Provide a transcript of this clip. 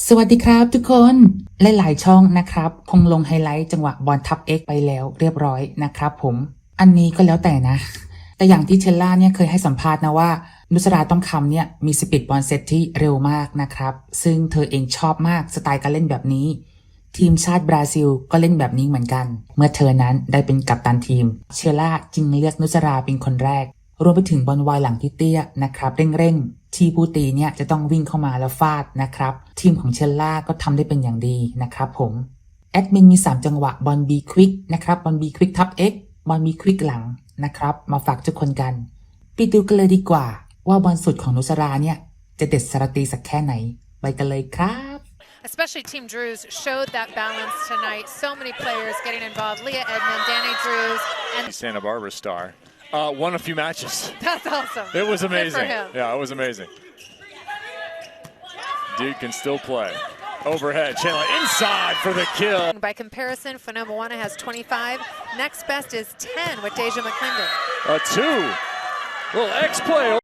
สวัสดีครับทุกคนหลายๆช่องนะครับ คงลงไฮไลท์จังหวะบอลทับ X ไปแล้วเรียบร้อยนะครับผม อันนี้ก็แล้วแต่นะ แต่อย่างที่เชลล่าเนี่ยเคยให้สัมภาษณ์นะว่า นุสราต้องคำเนี่ยมีสปีดบอลเซตที่เร็วมากนะครับ ซึ่งเธอเองชอบมากสไตล์การเล่นแบบนี้ ทีมชาติบราซิลก็เล่นแบบนี้เหมือนกัน เมื่อเธอนั้นได้เป็นกัปตันทีม เชลล่าจึงเลือกนุสราเป็นคนแรก รวมไปถึงบอลวายหลังที่เตี้ยนะครับเร่งๆ ที่ผู้ตีเนี่ยจะต้องวิ่งเข้ามาแล้วฟาดนะครับ ทีมของเชลล่าก็ทำได้เป็นอย่างดีนะครับผมแอดมินมี 3 จังหวะบอลบีควิกนะครับบอลบีควิกทับ X บอลบีควิกหลังนะครับ มาฝากทุกคนกันไปดูกันเลยดีกว่า ว่าบอลสุดของนุสราเนี่ย จะเด็ดสารตีสักแค่ไหน ไปกันเลยครับ Especially Team Drews showed that balance tonight. So many players getting involved. Leah Edmond, Danny Drews, and Santa Barbara star. Uh, won a few matches. that's awesome. It was amazing. Yeah, it was amazing. Dude can still play. Overhead, Chandler inside for the kill. By comparison, Fana has 25. Next best is 10 with Deja McClendon. A two. Little X play.